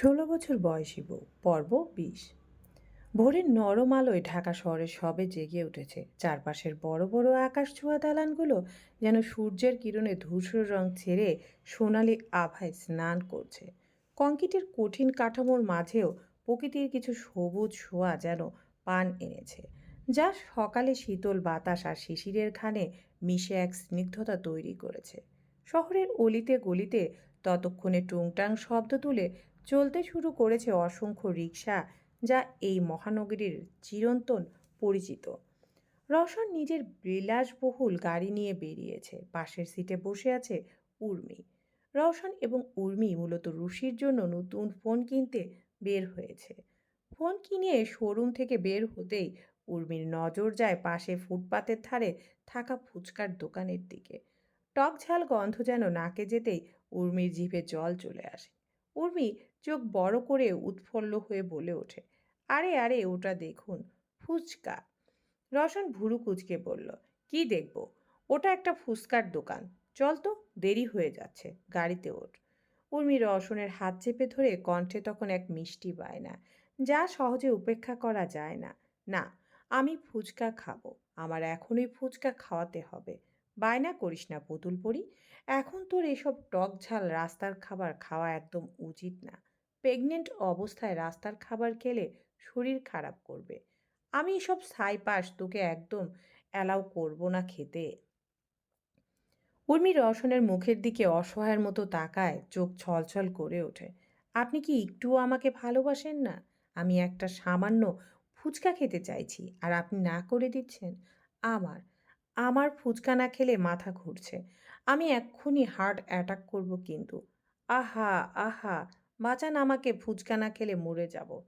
ষোলো বছর বয়সী বউ, পর্ব বিশ। ভোরের নরম আলোয় ঢাকা শহরে সবে জেগে উঠেছে। চারপাশের বড় বড় আকাশ ছোঁয়া দালানগুলো যেন সূর্যের কিরণে ধূসর রং ছেড়ে সোনালি আভায় স্নান করছে। কংক্রিটের কঠিন কাঠামোর মাঝেও প্রকৃতির কিছু সবুজ ছোঁয়া যেন পান এনেছে, যা সকালে শীতল বাতাস আর শিশিরের ঘানে মিশে এক স্নিগ্ধতা তৈরি করেছে। শহরের অলিতে গলিতে ততক্ষণে টুংটাং শব্দ তুলে চলতে শুরু করেছে অসংখ্য রিক্সা যা এই মহানগরীর চিরন্তন পরিচিত। রওশন নিজের বিলাসবহুল গাড়ি নিয়ে বেরিয়েছে। পাশের সিটে বসে আছে উর্মি। রওশন এবং উর্মি মূলত রুশির জন্য নতুন ফোন কিনতে বের হয়েছে। ফোন কিনে শোরুম থেকে বের হতেই উর্মির নজর যায় পাশে ফুটপাতের ধারে থাকা ফুচকার দোকানের দিকে। টক ঝাল গন্ধ যেন নাকে যেতেই উর্মির জিভে জল চলে আসে। উর্মি চোখ বড় করে উৎফুল্ল হয়ে বলে ওঠে, আরে আরে, ওটা দেখুন, ফুচকা। রসন ভুরু কুচকে বলল, কি দেখব? ওটা একটা ফুচকার দোকান। চল তো, দেরি হয়ে যাচ্ছে, গাড়িতে ওঠ। উর্মি রসনের হাত চেপে ধরে কণ্ঠে তখন এক মিষ্টি বায়না, যা সহজে উপেক্ষা করা যায় না। না, আমি ফুচকা খাব, আমার এখনই ফুচকা খাওয়াতে হবে। বায়না করিস না পুতুল পরি। এখন তোর এসব টক ঝাল রাস্তার খাবার খাওয়া একদম উচিত না। প্রেগনেন্ট অবস্থায় রাস্তার খাবার খেলে শরীর খারাপ করবে। আমি এসব ছাই পাস তোকে একদম অ্যালাউ করব না খেতে। উর্মি রসনের মুখের দিকে অসহায়ের মতো তাকায়, চোখ ছলছল করে ওঠে। আপনি কি একটুও আমাকে ভালোবাসেন না? আমি একটা সামান্য ফুচকা খেতে চাইছি, আর আপনি না করে দিচ্ছেন। আমার আমার ফুচকা না খেলে মাথা ঘুরছে। আমি এক্ষুনি হার্ট অ্যাটাক করব কিন্তু। আহা আহা, বাঁচান আমাকে, ফুচকা না খেলে মরে যাব।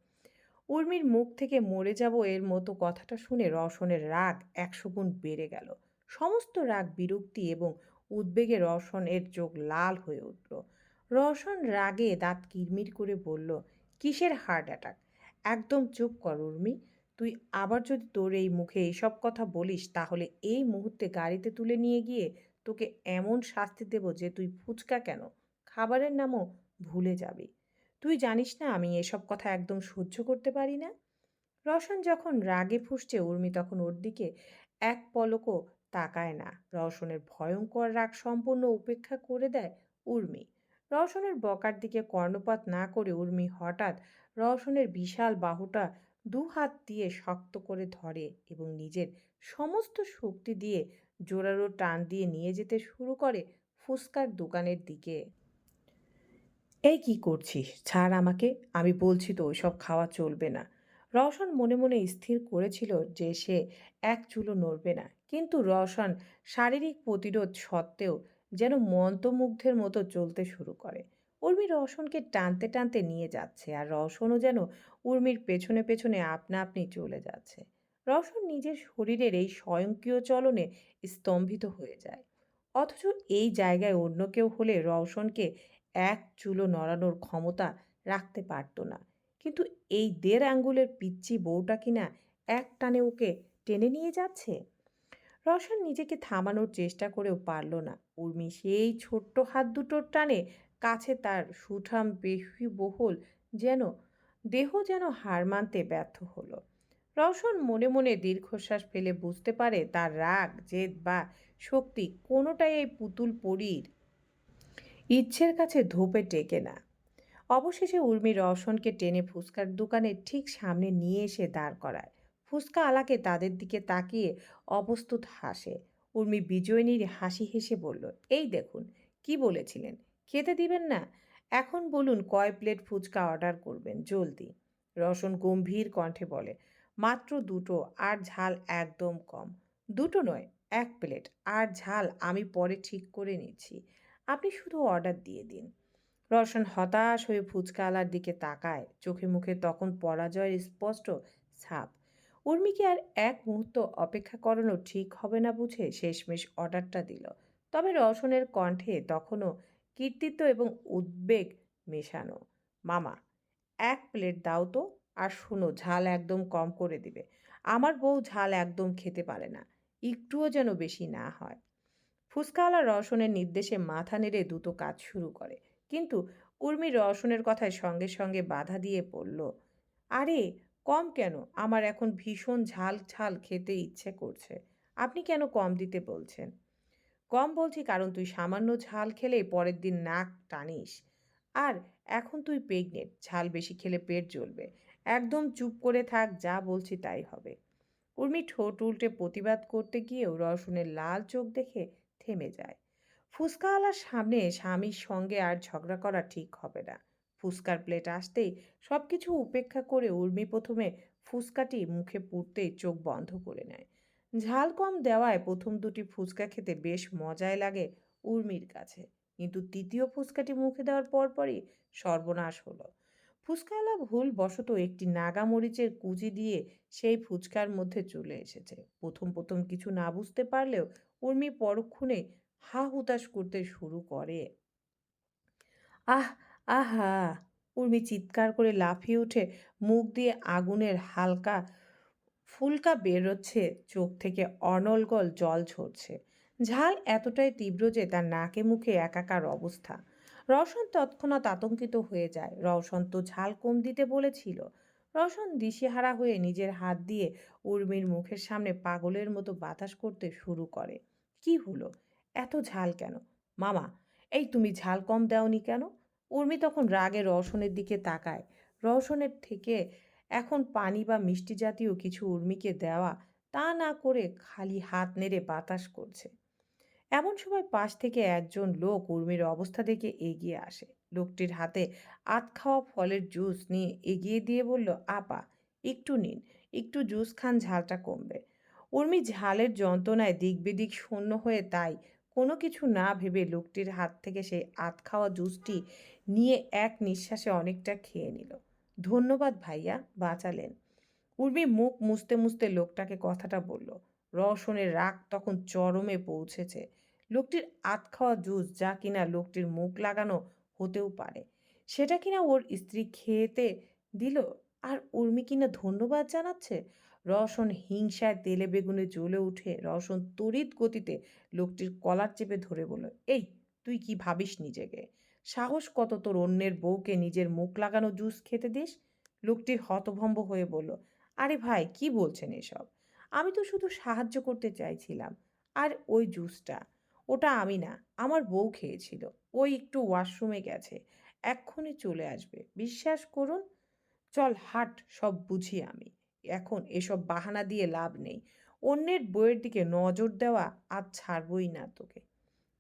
উর্মির মুখ থেকে মরে যাব এর মতো কথাটা শুনে রসনের রাগ একশো গুণ বেড়ে গেল। সমস্ত রাগ, বিরক্তি এবং উদ্বেগে রসনের চোখ লাল হয়ে উঠল। রসন রাগে দাঁত কিরমির করে বলল, কিসের হার্ট অ্যাটাক? একদম চুপ কর উর্মি। তুই আবার যদি তোর এই মুখে এইসব কথা বলিস, তাহলে এই মুহূর্তে গাড়িতে তুলে নিয়ে গিয়ে তোকে এমন শাস্তি দেব যে তুই ফুচকা কেন? খাবারের নামও ভুলে যাবি। তুই জানিস না আমি এসব কথা একদম সহ্য করতে পারি না? রওশন যখন রাগে ফুসছে, উর্মি তখন ওর দিকে এক পলকও তাকায় না। রওশনের ভয়ঙ্কর রাগ সম্পূর্ণ উপেক্ষা করে দেয় উর্মি। রওশনের বকার দিকে কর্ণপাত না করে উর্মি হঠাৎ রওশনের বিশাল বাহুটা দু হাত দিয়ে শক্ত করে ধরে এবং নিজের সমস্ত শক্তি দিয়ে জোরালো টান দিয়ে নিয়ে যেতে শুরু করে ফুসকার দোকানের দিকে। এই কি করছিস? ছাড় আমাকে, আমি বলছি তো ওইসব খাওয়া চলবে না। রওশন মনে মনে স্থির করেছিল যে সে এক চুলো নড়বে না। কিন্তু রওশন শারীরিক প্রতিরোধ সত্ত্বেও যেন মন্ত্রমুগ্ধের মতো চলতে শুরু করে। উর্মি রওশনকে টানতে টানতে নিয়ে যাচ্ছে আর রওশনও যেন উর্মির পেছনে পেছনে আপনা, আপনি চলে যাচ্ছে। রওশন নিজের শরীরের এই স্বয়ংক্রিয় চলনে স্তম্ভিত হয়ে যায়। অথচ এই জায়গায় অন্য কেউ হলে রওশনকে এক চুলো নড়ানোর ক্ষমতা রাখতে পারত না। কিন্তু এই দেড় আঙ্গুলের পিচ্ছি বউটা কিনা এক টানে ওকে টেনে নিয়ে যাচ্ছে? রওশন নিজেকে থামানোর চেষ্টা করেও পারল না। উর্মি সেই ছোট্ট হাত দুটোর টানে কাছে তার সুঠাম বহুল যেন, দেহ যেন হার মানতে ব্যর্থ হলো। রওশন মনে মনে দীর্ঘশ্বাস ফেলে বুঝতে পারে তার রাগ, জেদ বা শক্তি কোনোটাই এই পুতুল পরীর ইচ্ছের কাছে ধোপে টেকে না। অবশেষে উর্মি রওশনকে টেনে ফুচকার দোকানের ঠিক সামনে নিয়ে এসে দাঁড় করায়। ফুচকা আলাকে তাদের দিকে তাকিয়ে অপ্রস্তুত হাসে। উর্মি বিজয়িনীর হাসি হেসে বলল, এই দেখুন, কি বলেছিলেন? খেতে দিবেন না। এখন বলুন কয় প্লেট ফুচকা অর্ডার করবেন? জলদি। রসন গম্ভীর কণ্ঠে বলে, মাত্র দুটো, আর ঝাল একদম কম। দুটো নয়, এক প্লেট। আর ঝাল আমি পরে ঠিক করে নিচ্ছি। আপনি শুধু অর্ডার দিয়ে দিন। রসন হতাশ হয়ে ফুচকাওয়ালার দিকে তাকায়। চোখে মুখে তখন পরাজয়ের স্পষ্ট ছাপ। উর্মিকে আর এক মুহূর্ত অপেক্ষা করানো ঠিক হবে না বুঝে শেষমেশ অর্ডারটা দিল। তবে রসনের কণ্ঠে তখনও কীর্তিত্ব এবং উদ্বেগ মেশানো। মামা, এক প্লেট দাও তো আর শোনো, ঝাল একদম কম করে দিবে। আমার বউ ঝাল একদম খেতে পারে না, একটুও যেন বেশি না হয়। ফুসকাওয়ালা রসনের নির্দেশে মাথা নেড়ে দুটো কাজ শুরু করে। কিন্তু উর্মি রওশনের কথায় সঙ্গে সঙ্গে বাধা দিয়ে বলল, আরে, কম কেন? আমার এখন ভীষণ ঝাল ঝাল খেতে ইচ্ছে করছে। আপনি কেন কম দিতে বলছেন? কম বলছি কারণ তুই সামান্য ঝাল খেলে পরের দিন নাক টানিস। আর এখন তুই প্রেগনেন্ট ঝাল বেশি খেলে পেট জ্বলবে। একদম চুপ করে থাক, যা বলছি তাই হবে। উর্মি ঠোঁট উল্টে প্রতিবাদ করতে গিয়েও রসুনের লাল চোখ দেখে থেমে যায়। ফুচকাওয়ালার সামনে স্বামীর সঙ্গে আর ঝগড়া করা ঠিক হবে না। ফুচকার প্লেট আসতেই সব কিছু উপেক্ষা করে উর্মি প্রথমে ফুচকাটি মুখে পুড়তেই চোখ বন্ধ করে নেয়। ঝাল কম দেওয়ায় প্রথম দুটি ফুচকা খেতে বেশ মজাই লাগে উর্মির কাছে। কিন্তু তৃতীয় ফুচকাটি মুখে দেওয়ার পরপরই সর্বনাশ হলো। ফুচকাওয়ালা ভুল বশত একটি নাগা মরিচের কুচি দিয়ে সেই ফুচকার মধ্যে চলে এসেছে। প্রথম প্রথম কিছু না বুঝতে পারলেও উর্মি পরক্ষণে হা হুতাশ করতে শুরু করে। আহ, আহা! উর্মি চিৎকার করে লাফিয়ে উঠে মুখ দিয়ে আগুনের হালকা ফুলকা বেরোচ্ছে, চোখ থেকে অনলগল জল ঝরছে। ঝাল এতটাই তীব্র যে তার নাকে মুখে একাকার অবস্থা। রওশন তৎক্ষণাৎ আতঙ্কিত হয়ে যায়। রওশন তো ঝাল কম দিতে বলেছিল। রওশন দিশেহারা হয়ে নিজের হাত দিয়ে উর্মির মুখের সামনে পাগলের মতো বাতাস করতে শুরু করে। কি হলো? এত ঝাল কেন? মামা, এই তুমি ঝাল কম দাওনি কেন? উর্মি তখন রাগে রওশনের দিকে তাকায়। রওশনের থেকে এখন পানি বা মিষ্টি জাতীয় কিছু উর্মিকে দেওয়া তা না করে খালি হাত নেড়ে বাতাস করছে। এমন সময় পাশ থেকে একজন লোক উর্মির অবস্থা দেখে এগিয়ে আসে। লোকটির হাতে আত খাওয়া ফলের জুস নিয়ে এগিয়ে দিয়ে বলল, আপা, একটু নিন, একটু জুস খান, ঝালটা কমবে। উর্মি ঝালের যন্ত্রণায় দিক বিদিক শূন্য হয়ে তাই কোনো কিছু না ভেবে লোকটির হাত থেকে সেই আত খাওয়া জুসটি নিয়ে এক নিঃশ্বাসে অনেকটা খেয়ে নিল। ধন্যবাদ ভাইয়া, বাঁচালেন। উর্মি মুখ মুছতে মুছতে লোকটাকে কথাটা বলল। রসনের রাগ তখন চরমে পৌঁছেছে। লোকটির আত খাওয়া জুস যা কিনা লোকটির মুখ লাগানো হতেও পারে। সেটা কিনা ওর স্ত্রী খেতে দিল, আর উর্মি কিনা ধন্যবাদ জানাচ্ছে? রওশন হিংসায় তেলে বেগুনে জ্বলে উঠে রওশন তড়িৎ গতিতে লোকটির কলার চেপে ধরে বলল, এই, তুই কি ভাবিস নিজেকে? সাহস কত তোর অন্যের বউকে নিজের মুখ লাগানো জুস খেতে দিস? লোকটি হতভম্ব হয়ে বলল, আরে ভাই, কি বলছেন এসব? আমি তো শুধু সাহায্য করতে চাইছিলাম। আর ওই জুসটা? ওটা আমি না, আমার বউ খেয়েছিল। ওই একটু ওয়াশরুমে গেছে। এক্ষুনি চলে আসবে। বিশ্বাস করুন? চল হাট, সব বুঝি আমি। এখন এসব বাহানা দিয়ে লাভ নেই। অন্যের বইয়ের দিকে নজর দেওয়া আর ছাড়বই না তোকে।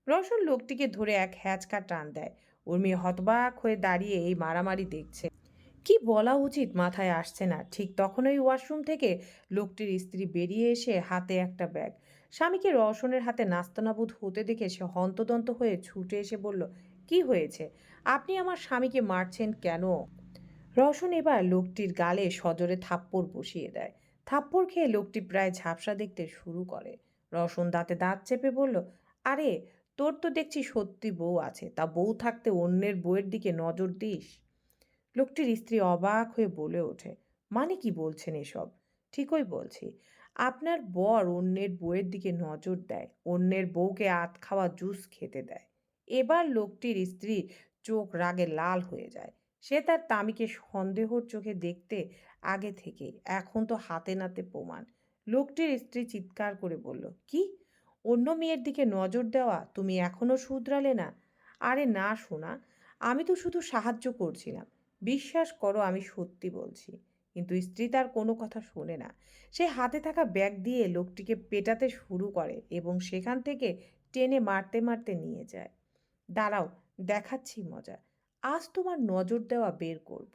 রসন লোকটিকে ধরে এক হ্যাচকা টান দেয়। উর্মি হতবাক হয়ে দাঁড়িয়ে এই মারামারি দেখছে। কি বলা উচিত মাথায় আসছে না। ঠিক তখনই ওয়াশরুম থেকে লোকটির স্ত্রী বেরিয়ে এসে হাতে একটা ব্যাগ। স্বামীকে রওশনের হাতে নাস্তানাবুদ হতে দেখে সে হন্তদন্ত হয়ে ছুটে এসে বলল, কি হয়েছে? আপনি আমার স্বামীকে মারছেন কেন? রওশন এবার লোকটির গালে সজোরে থাপ্পড় বসিয়ে দেয়। থাপ্পড় খেয়ে লোকটি প্রায় ঝাপসা দেখতে শুরু করে। রওশন দাঁতে দাঁত চেপে বলল, আরে তোর তো দেখছি সত্যি বউ আছে, তা বউ থাকতে অন্যের বউয়ের দিকে নজর দিস? লোকটির স্ত্রী অবাক হয়ে বলে ওঠে মানে কি বলছেন এসব? ঠিকই বলছি, আপনার বর অন্যের বউয়ের দিকে নজর দেয়, অন্যের বউকে আত খাওয়া জুস খেতে দেয়। এবার লোকটির স্ত্রী চোখ রাগে লাল হয়ে যায়। সে তার তামিকে সন্দেহর চোখে দেখতে আগে থেকে এখন তো হাতে নাতে প্রমাণ। লোকটির স্ত্রী চিৎকার করে বলল, কি? অন্য মেয়ের দিকে নজর দেওয়া তুমি এখনও শুধরালে না। আরে না শোনা আমি তো শুধু সাহায্য করছিলাম। বিশ্বাস করো আমি সত্যি বলছি, কিন্তু স্ত্রী তার কোনো কথা শোনে না। সে হাতে থাকা ব্যাগ দিয়ে লোকটিকে পেটাতে শুরু করে এবং সেখান থেকে টেনে মারতে মারতে নিয়ে যায়। দাঁড়াও, দেখাচ্ছি মজা, আজ তোমার নজর দেওয়া বের করব।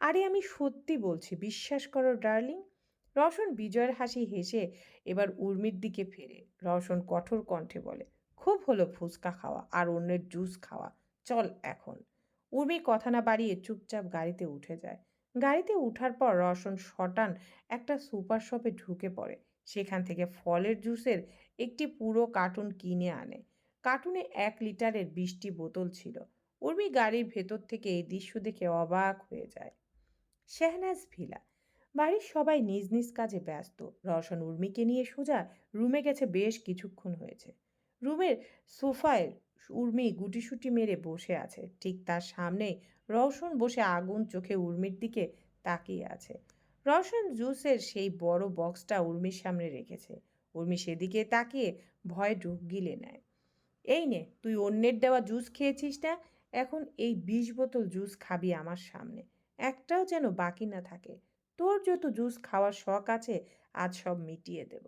আরে আমি সত্যি বলছি, বিশ্বাস করো ডার্লিং রওশন বিজয়ের হাসি হেসে এবার উর্মির দিকে ফেরে। রওশন কঠোর কণ্ঠে বলে, খুব হলো ফুচকা খাওয়া আর অন্যের জুস খাওয়া। চল এখন। উর্মি কথা না বাড়িয়ে চুপচাপ গাড়িতে উঠে যায়। গাড়িতে উঠার পর রওশন শটান একটা সুপার শপে ঢুকে পড়ে। সেখান থেকে ফলের জুসের একটি পুরো কার্টুন কিনে আনে। কার্টুনে এক লিটারের বিশটি বোতল ছিল। উর্মি গাড়ির ভেতর থেকে এই দৃশ্য দেখে অবাক হয়ে যায়। শেহনাজ ভিলা বাড়ির সবাই নিজ নিজ কাজে ব্যস্ত। রওশন উর্মিকে নিয়ে সোজা রুমে গেছে বেশ কিছুক্ষণ হয়েছে। রুমের সোফায় উর্মি গুটিসুটি মেরে বসে আছে। ঠিক তার সামনেই রওশন বসে আগুন চোখে উর্মির দিকে তাকিয়ে আছে। রওশন জুসের সেই বড় বক্সটা উর্মির সামনে রেখেছে। উর্মি সেদিকে তাকিয়ে ভয়ে ঢুক গিলে নেয়। এই নে, তুই অন্যের দেওয়া জুস খেয়েছিস না? এখন এই বিশ বোতল জুস খাবি আমার সামনে। একটাও যেন বাকি না থাকে। তোর যত জুস খাওয়ার শখ আছে, আজ সব মিটিয়ে দেব।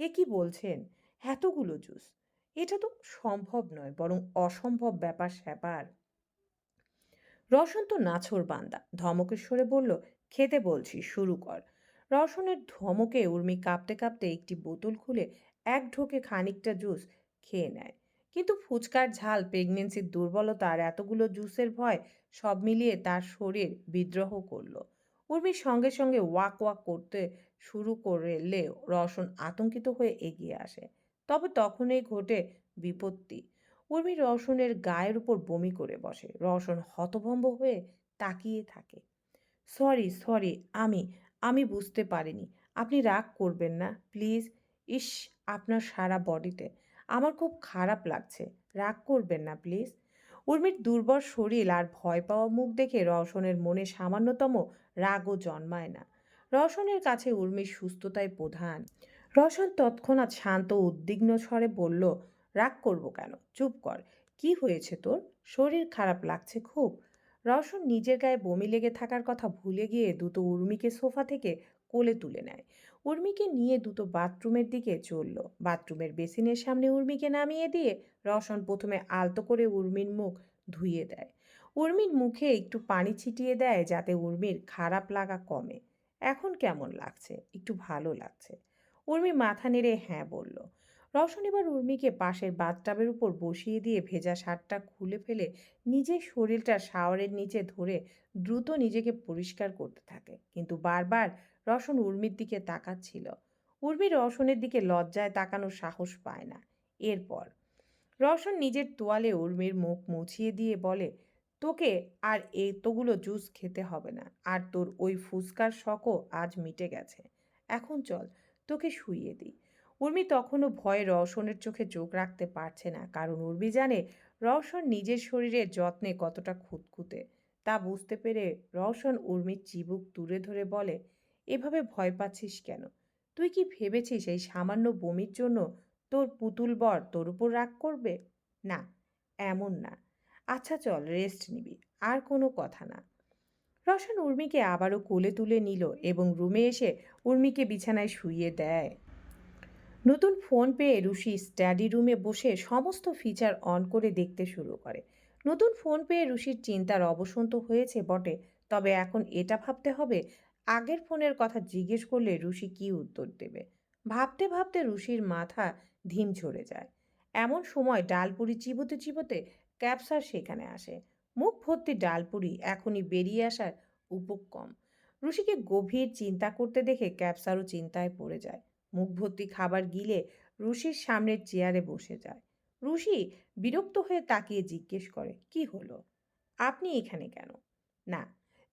এ কি বলছেন? এতগুলো জুস? এটা তো সম্ভব নয়, বরং অসম্ভব ব্যাপার স্যাপার। রসন তো নাছর বান্দা ধমকের সরে বলল, খেতে বলছি, শুরু কর। রসনের ধমকে উর্মি কাঁপতে কাঁপতে একটি বোতল খুলে এক ঢোকে খানিকটা জুস খেয়ে নেয়। কিন্তু ফুচকার ঝাল, প্রেগনেন্সির দুর্বলতা আর এতগুলো জুসের ভয় সব মিলিয়ে তার শরীর বিদ্রোহ করল। উর্মির সঙ্গে সঙ্গে ওয়াক ওয়াক করতে শুরু করলে রসন আতঙ্কিত হয়ে এগিয়ে আসে। তবে তখনই ঘটে বিপত্তি। উর্মি রওশনের গায়ের উপর বমি করে বসে। রওশন হতভম্ব হয়ে তাকিয়ে থাকে। সরি সরি, আমি আমি বুঝতে পারিনি। আপনি রাগ করবেন না, প্লিজ। ইস, আপনার সারা বডিতে। আমার খুব খারাপ লাগছে। রাগ করবেন না, প্লিজ। উর্মির দুর্বল শরীর আর ভয় পাওয়া মুখ দেখে রওশনের মনে সামান্যতম রাগও জন্মায় না। রওশনের কাছে উর্মির সুস্থতাই প্রধান। রওশন তৎক্ষণাৎ শান্ত উদ্বিগ্ন স্বরে বলল, রাগ করব কেন? চুপ কর। কি হয়েছে তোর? শরীর খারাপ লাগছে খুব। রওশন নিজের গায়ে বমি লেগে থাকার কথা ভুলে গিয়ে দুটো উর্মিকে সোফা থেকে কোলে তুলে নেয়। উর্মিকে নিয়ে দুটো বাথরুমের দিকে চলল। বাথরুমের বেসিনের সামনে উর্মিকে নামিয়ে দিয়ে রওশন প্রথমে আলতো করে উর্মির মুখ ধুইয়ে দেয়। উর্মির মুখে একটু পানি ছিটিয়ে দেয় যাতে উর্মির খারাপ লাগা কমে। এখন কেমন লাগছে? একটু ভালো লাগছে। উর্মি মাথা নেড়ে হ্যাঁ বলল। রওশন এবার উর্মিকে পাশের বাথটাবের উপর বসিয়ে দিয়ে ভেজা শার্টটা খুলে ফেলে নিজের শরীরটা শাওয়ারের নিচে ধরে দ্রুত নিজেকে পরিষ্কার করতে থাকে। কিন্তু বারবার রসন উর্মির দিকে তাকাচ্ছিল। উর্মি রসনের দিকে লজ্জায় তাকানোর সাহস পায় না। এরপর রসন নিজের তোয়ালে উর্মির মুখ মুছিয়ে দিয়ে বলে, তোকে আর এতগুলো জুস খেতে হবে না, আর তোর ওই ফুসকার শখও আজ মিটে গেছে। এখন চল, তোকে শুইয়ে দিই। উর্মি তখনও ভয়ে রওশনের চোখে চোখ রাখতে পারছে না, কারণ উর্মি জানে রওশন নিজের শরীরের যত্নে কতটা খুঁতখুঁতে। তা বুঝতে পেরে রওশন উর্মির চিবুক তুলে ধরে বলে এভাবে ভয় পাচ্ছিস কেন? তুই কি ভেবেছিস এই সামান্য বমির জন্য তোর পুতুল বর তোর উপর রাগ করবে? না, এমন না। আচ্ছা চল রেস্ট নিবি, আর কোনো কথা না। রওশন উর্মিকে আবারও কোলে তুলে নিল এবং রুমে এসে উর্মিকে বিছানায় শুইয়ে দেয়। নতুন ফোন পেয়ে রুশি স্টাডি রুমে বসে সমস্ত ফিচার অন করে দেখতে শুরু করে। নতুন ফোন পেয়ে রুশির চিন্তার অবসান তো হয়েছে বটে, তবে এখন এটা ভাবতে হবে আগের ফোনের কথা জিজ্ঞেস করলে রুশি কি উত্তর দেবে? ভাবতে ভাবতে রুশির মাথা ধিম ঝরে যায়। এমন সময় ডালপুরি চিবোতে চিবোতে ক্যাপসার সেখানে আসে। মুখ ভর্তি ডালপুরি এখনই বেরিয়ে আসার উপক্রম। রুশিকে গভীর চিন্তা করতে দেখে ক্যাপসারও চিন্তায় পড়ে যায়। মুখ ভর্তি খাবার গিলে রুশির সামনের চেয়ারে বসে যায়। রুশি বিরক্ত হয়ে তাকিয়ে জিজ্ঞেস করে, কি হলো? আপনি এখানে কেন? না,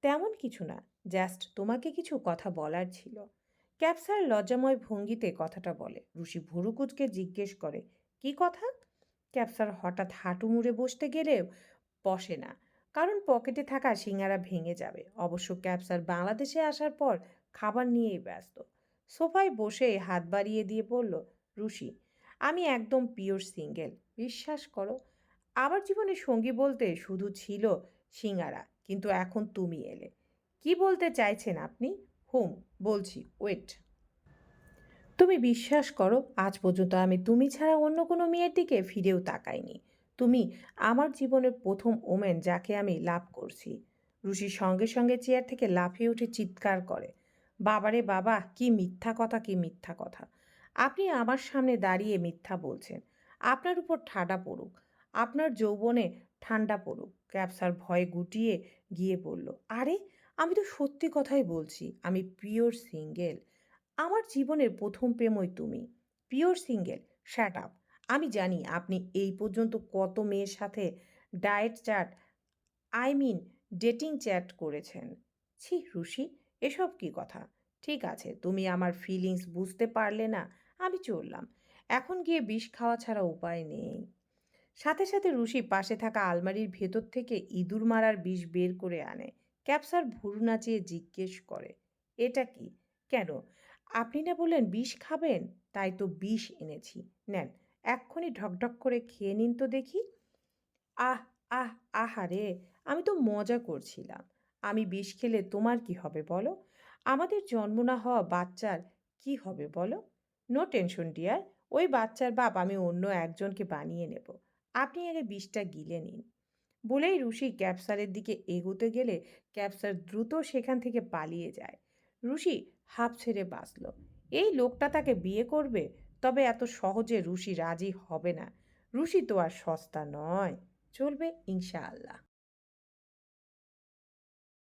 তেমন কিছু না। জাস্ট তোমাকে কিছু কথা বলার ছিল। ক্যাপসার লজ্জাময় ভঙ্গিতে কথাটা বলে। রুশি ভুরুকুচকে জিজ্ঞেস করে, কি কথা? ক্যাপসার হঠাৎ হাঁটু মুড়ে বসতে গেলেও বসে না। কারণ পকেটে থাকা সিঙ্গারা ভেঙে যাবে। অবশ্য ক্যাপসার বাংলাদেশে আসার পর খাবার নিয়েই ব্যস্ত। সোফায় বসে হাত বাড়িয়ে দিয়ে বলল রুশি আমি একদম পিওর সিঙ্গেল। বিশ্বাস করো, আমার জীবনে সঙ্গী বলতে শুধু ছিল সিঙ্গারা, কিন্তু এখন তুমি এলে। কি বলতে চাইছেন আপনি? হুম, বলছি ওয়েট তুমি বিশ্বাস করো, আজ পর্যন্ত আমি তুমি ছাড়া অন্য কোনো মেয়ের দিকে ফিরেও তাকাইনি। তুমি আমার জীবনের প্রথম ওমেন যাকে আমি লাভ করছি। রুশির সঙ্গে সঙ্গে চেয়ার থেকে লাফিয়ে উঠে চিৎকার করে, বাবারে বাবা, কি মিথ্যা কথা, কি মিথ্যা কথা। আপনি আমার সামনে দাঁড়িয়ে মিথ্যা বলছেন। আপনার উপর ঠাডা পড়ুক, আপনার যৌবনে ঠান্ডা পড়ুক। ক্যাপসার ভয়ে গুটিয়ে গিয়ে বলল, আরে আমি তো সত্যি কথাই বলছি, আমি পিওর সিঙ্গেল আমার জীবনের প্রথম প্রেমই তুমি। পিওর সিঙ্গেল শ্যাট আপ আমি জানি আপনি এই পর্যন্ত কত মেয়ের সাথে diet chat I mean dating chat করেছেন। ছি রুশি এসব কি কথা? ঠিক আছে, তুমি আমার ফিলিংস বুঝতে পারলে না, আমি চললাম। এখন গিয়ে বিষ খাওয়া ছাড়া উপায় নেই। সাথে সাথে রুশি পাশে থাকা আলমারির ভেতর থেকে ইঁদুর মারার বিষ বের করে আনে। ক্যাপসার ভুরু নাচিয়ে জিজ্ঞেস করে, এটা কি? কেন? আপনি না বললেন বিষ খাবেন? তাই তো বিষ এনেছি। নেন, এক্ষুনি ঢকঢক করে খেয়ে নিন তো দেখি। আহ আহ, আহারে, আমি তো মজা করছিলাম। আমি বিষ খেলে তোমার কি হবে বলো? আমাদের জন্ম না হওয়া বাচ্চার কি হবে বলো? নো টেনশন ডিয়ার, ওই বাচ্চার বাপ আমি অন্য একজনকে বানিয়ে নেব। আপনি আগে বিষটা গিলে নিন। বলেই রুশি ক্যাপসারের দিকে এগোতে গেলে ক্যাপসার দ্রুত সেখান থেকে পালিয়ে যায়। রুশি হাফ ছেড়ে বাঁচল। এই লোকটা তাকে বিয়ে করবে? তবে এত সহজে রুশি রাজি হবে না। রুশি তো আর সস্তা নয়। চলবে ইনশাআল্লাহ।